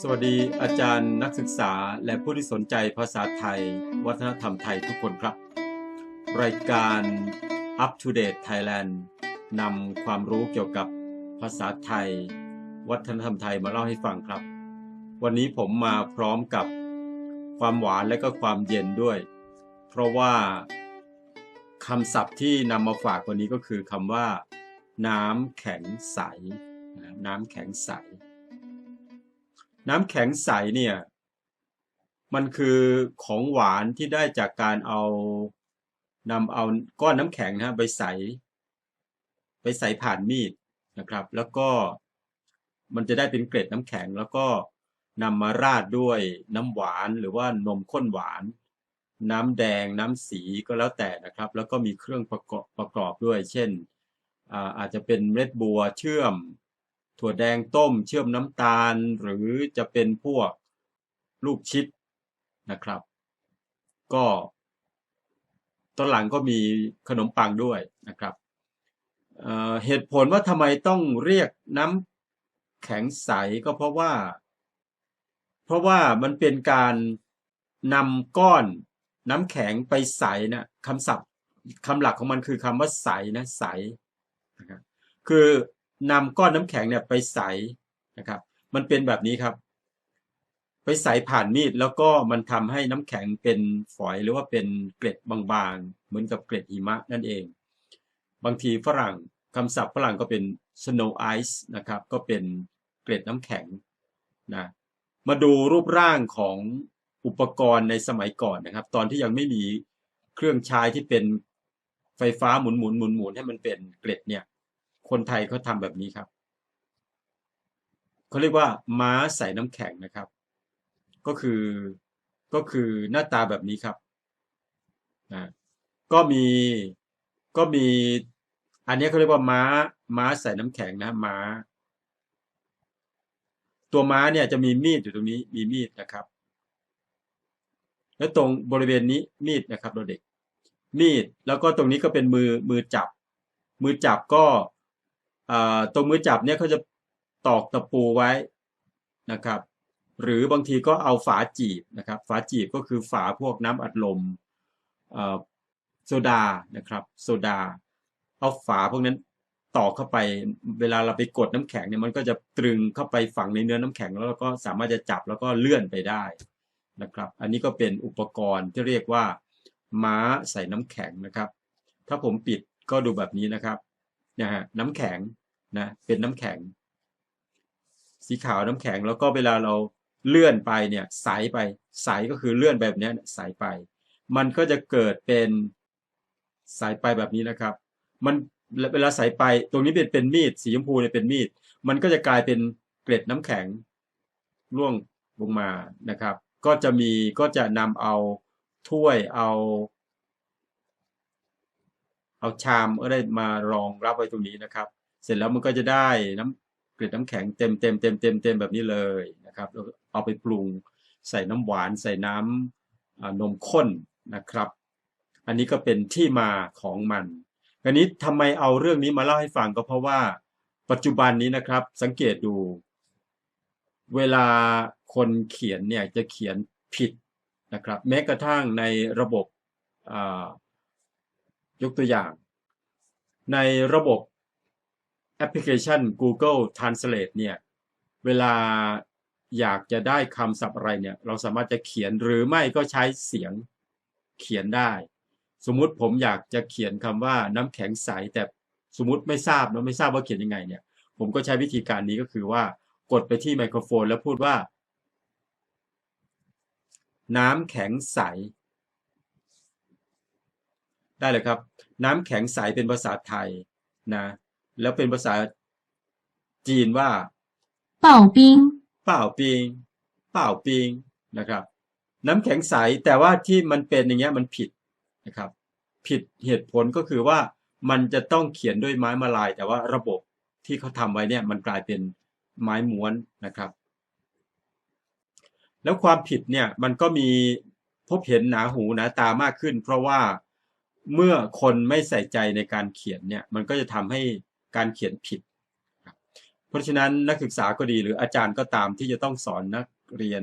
สวัสดีอาจารย์นักศึกษาและผู้ที่สนใจภาษาไทย วัฒนธรรมไทยทุกคนครับ รายการ Up to Date Thailand นำความรู้เกี่ยวกับภาษาไทย วัฒนธรรมไทยมาเล่าให้ฟังครับ วันนี้ผมมาพร้อมกับความหวานและก็ความเย็นด้วย เพราะว่าคำศัพท์ที่นำมาฝากวันนี้ก็คือคำว่า น้ำแข็งใสนะน้ำแข็งใส น้ำแข็งใสเนี่ย มันคือของหวานที่ได้จากการเอานำเอาก้อนน้ำแข็งนะฮะไปใส ไปใส่ผ่านมีดนะครับ แล้วก็มันจะได้เป็นเกล็ดน้ำแข็ง แล้วก็นำมาราดด้วยน้ำหวานหรือว่านมข้นหวาน น้ำแดงน้ำสีก็แล้วแต่นะครับ แล้วก็มีเครื่องประกอบประกอบด้วย เช่นอาอาจจะเป็นเม็ดบัวเชื่อม ถั่วแดงต้มเชื่อมน้ำตาล หรือจะเป็นพวกลูกชิดนะครับ ก็ตอนหลังก็มีขนมปังด้วยนะครับเเหตุผลว่าทำไมต้องเรียกน้ำแข็งใสก็เพราะว่า เพราะว่ามันเป็นการนำก้อนน้ำแข็งไปใสนะคำศัพท์คำหลักของมันคือคำว่าใสนะใสนะครับคือ นำก้อนน้ำแข็งเนี่ยไปใสนะครับ มันเป็นแบบนี้ครับ ไปใสผ่านมีดแล้วก็มันทำให้น้ำแข็งเป็นฝอยหรือว่าเป็นเกล็ดบางๆ เหมือนกับเกล็ดหิมะนั่นเอง บางทีฝรั่งคำศัพท์ฝรั่งก็เป็น snow ice นะครับ ก็เป็นเกล็ดน้ำแข็งนะมาดูรูปร่างของอุปกรณ์ในสมัยก่อนนะครับ ตอนที่ยังไม่มีเครื่องใช้ที่เป็นไฟฟ้าหมุนหมุนหมุนหมุนให้มันเป็นเกล็ดเนี่ย คนไทยเขาทำแบบนี้ครับเขาเรียกว่าม้าใส่น้ำแข็งนะครับ ก็คือก็คือหน้าตาแบบนี้ครับนะก็มีก็มีอันนี้เขาเรียกว่าม้าม้าใส่น้ำแข็งนะม้า ตัวม้าเนี่ยจะมีมีดอยู่ตรงนี้มีมีดนะครับ แล้วตรงบริเวณนี้มีดนะครับเราเด็ก มีดแล้วก็ตรงนี้ก็เป็นมือมือจับ มือจับก็ ตรงมือจับเนี่ยเขาจะตอกตะปูไว้นะครับ หรือบางทีก็เอาฝาจีบนะครับ ฝาจีบก็คือฝาพวกน้ำอัดลมโซดานะครับ โซดา เอาฝาพวกนั้นตอกเข้าไป เวลาเราไปกดน้ำแข็งเนี่ยมันก็จะตรึงเข้าไปฝังในเนื้อน้ำแข็งแล้วเราก็สามารถจะจับแล้วก็เลื่อนไปได้นะครับ อันนี้ก็เป็นอุปกรณ์ที่เรียกว่า ม้าใส่น้ำแข็งนะครับ ถ้าผมปิดก็ดูแบบนี้นะครับ นะฮะน้ำแข็งนะเป็นน้ำแข็ง สีขาวน้ำแข็งแล้วก็เวลาเราเลื่อนไปเนี่ยใสไปใสก็คือเลื่อนแบบนี้ใสไป มันก็จะเกิดเป็นสายไปแบบนี้นะครับ มันเวลาใสไปตรงนี้เป็นเป็นมีดสีชมพูเนี่ยเป็นมีด มันก็จะกลายเป็นเกล็ดน้ำแข็งร่วงลงมานะครับ ก็จะมีก็จะนำเอาถ้วยเอา เอาชามก็ได้มารองรับไว้ตรงนี้นะครับ เสร็จแล้วมันก็จะได้น้ำเกล็ดน้ำแข็งเต็มเต็มเต็มเต็มเต็มแบบนี้เลยนะครับเอาไปปรุงใส่น้ำหวานใส่น้ำนมข้นนะครับ อันนี้ก็เป็นที่มาของมันอันนี้ทำไมเอาเรื่องนี้มาเล่าให้ฟังก็เพราะว่าปัจจุบันนี้นะครับสังเกตดู เวลาคนเขียนเนี่ยจะเขียนผิดนะครับ แม้กระทั่งในระบบ ยกตัวอย่าง ในระบบแอปพลิเคชัน Google Translate เนี่ย เวลาอยากจะได้คำศัพท์อะไรเนี่ย เราสามารถจะเขียนหรือไม่ก็ใช้เสียงเขียนได้ สมมุติผมอยากจะเขียนคำว่าน้ำแข็งใส แต่สมมติไม่ทราบนะไม่ทราบว่าเขียนยังไงเนี่ย ผมก็ใช้วิธีการนี้ก็คือว่ากดไปที่ไมโครโฟนแล้วพูดว่า น้ำแข็งใส ได้เลยครับ น้ำแข็งใสเป็นภาษาไทยนะแล้วเป็นภาษาจีนว่าเป่าปิงเป่าปิงเป่าปิงนะครับ น้ำแข็งใสแต่ว่าที่มันเป็นอย่างเงี้ยมันผิดนะครับ ผิดเหตุผลก็คือว่ามันจะต้องเขียนด้วยไม้มาลาย แต่ว่าระบบที่เขาทำไว้เนี่ยมันกลายเป็นไม้ม้วนนะครับ แล้วความผิดเนี่ยมันก็มีพบเห็นหนาหูหนาตามากขึ้น เพราะว่า เมื่อคนไม่ใส่ใจในการเขียนเนี่ยมันก็จะทำให้การเขียนผิด เพราะฉะนั้นนักศึกษาก็ดีหรืออาจารย์ก็ตามที่จะต้องสอนนักเรียน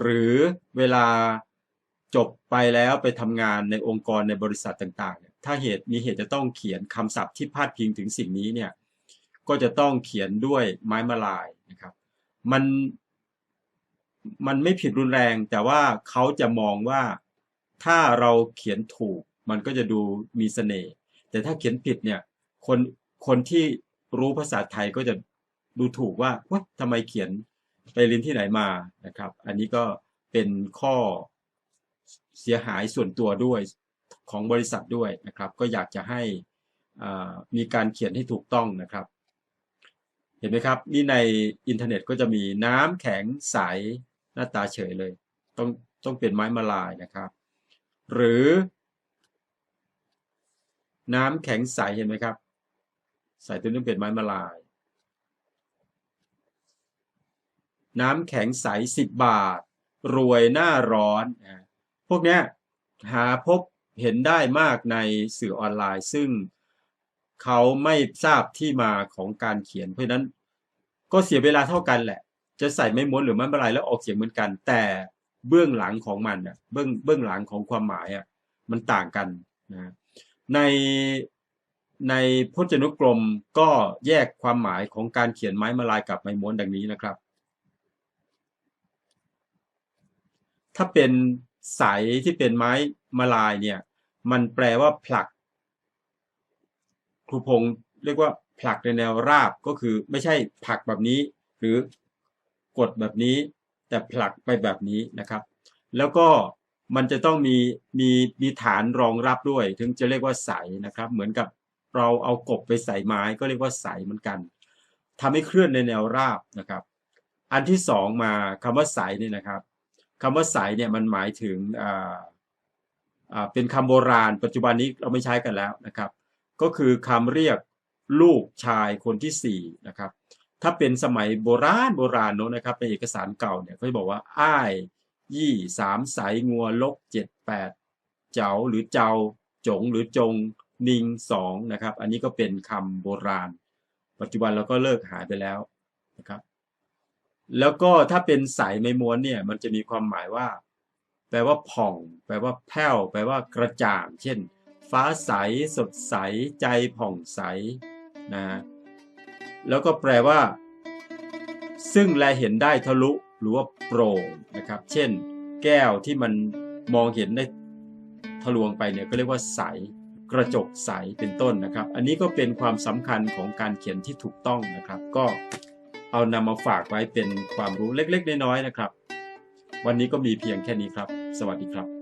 หรือเวลาจบไปแล้วไปทำงานในองค์กรในบริษัทต่างๆ ถ้าเหตุมีเหตุจะต้องเขียนคำศัพท์ที่พาดพิงถึงสิ่งนี้เนี่ยก็จะต้องเขียนด้วยไม้มาลายนะครับมันมันไม่ผิดรุนแรงแต่ว่าเขาจะมองว่าถ้าเราเขียนถูก มันก็จะดูมีเสน่ห์แต่ถ้าเขียนผิดเนี่ยคนคนที่รู้ภาษาไทยก็จะดูถูกว่าว่าทำไมเขียนไปเรียนที่ไหนมานะครับ อันนี้ก็เป็นข้อเสียหายส่วนตัวด้วยของบริษัทด้วยนะครับ ก็อยากจะให้มีการเขียนให้ถูกต้องนะครับ เห็นไหมครับ นี่ในอินเทอร์เน็ตก็จะมีน้ำแข็งใสหน้าตาเฉยเลย ต้องต้องเป็นไม้มาลายนะครับ หรือ น้ำแข็งใสเห็นไหมครับ ใส่ตัวนี้เป็นไม้มาลาย น้ำแข็งใสสิบบาท รวยหน้าร้อน พวกเนี้ยหาพบเห็นได้มากในสื่อออนไลน์ ซึ่งเขาไม่ทราบที่มาของการเขียน เพราะฉะนั้น ก็เสียเวลาเท่ากันแหละ จะใส่ไม่ม้วนหรือไม่เป็นไรแล้วออกเสียงเหมือนกัน แต่เบื้องหลังของมันอะเบื้องเบื้องหลังของความหมายอะมันต่างกันนะ ในในพจนนุกรมก็แยกความหมายของการเขียนไม้มาลายกับไม้ม้วนดังนี้นะครับ ถ้าเป็นใสที่เป็นไม้มาลายเนี่ย มันแปลว่าผลัก ครูพงศ์เรียกว่าผลักในแนวราบก็คือไม่ใช่ผลักแบบนี้ หรือกดแบบนี้ แต่ผลักไปแบบนี้นะครับ แล้วก็ มันจะต้องมีมีมีฐานรองรับด้วย ถึงจะเรียกว่าใสนะครับ เหมือนกับเราเอากบไปใส่ไม้ก็เรียกว่าใสเหมือนกันทำให้เคลื่อนในแนวราบนะครับ อันที่สองมาคำว่าใสเนี่ยนะครับคำว่าใสเนี่ยมันหมายถึงอ่าอ่าเป็นคำโบราณ ปัจจุบันนี้เราไม่ใช้กันแล้วนะครับ ก็คือคำเรียกลูกชายคนที่สี่นะครับ ถ้าเป็นสมัยโบราณโบราณเนอะนะครับในเอกสารเก่าเนี่ยเขาจะบอกว่าอ้าย ยี่สามสายงัวลบเจ็ดแปดเจ้าหรือเจ้า จงหรือจง นิงสองนะครับ อันนี้ก็เป็นคำโบราณ ปัจจุบันเราก็เลิกหายไปแล้วนะครับ แล้วก็ถ้าเป็นสายไม้ม้วนเนี่ย มันจะมีความหมายว่า แปลว่าผ่อง แปลว่าแผ้ว แปลว่ากระจ่าง เช่น ฟ้าใส สดใส ใจผ่องใสนะแล้วก็แปลว่า ซึ่งแลเห็นได้ทะลุ หรือว่าโปร่งนะครับ เช่น แก้วที่มันมองเห็นได้ทะลวงไปเนี่ยก็เรียกว่าใสกระจกใสเป็นต้นนะครับ อันนี้ก็เป็นความสำคัญของการเขียนที่ถูกต้องนะครับ ก็เอานำมาฝากไว้เป็นความรู้เล็กๆ น้อยๆนะครับ วันนี้ก็มีเพียงแค่นี้ครับ สวัสดีครับ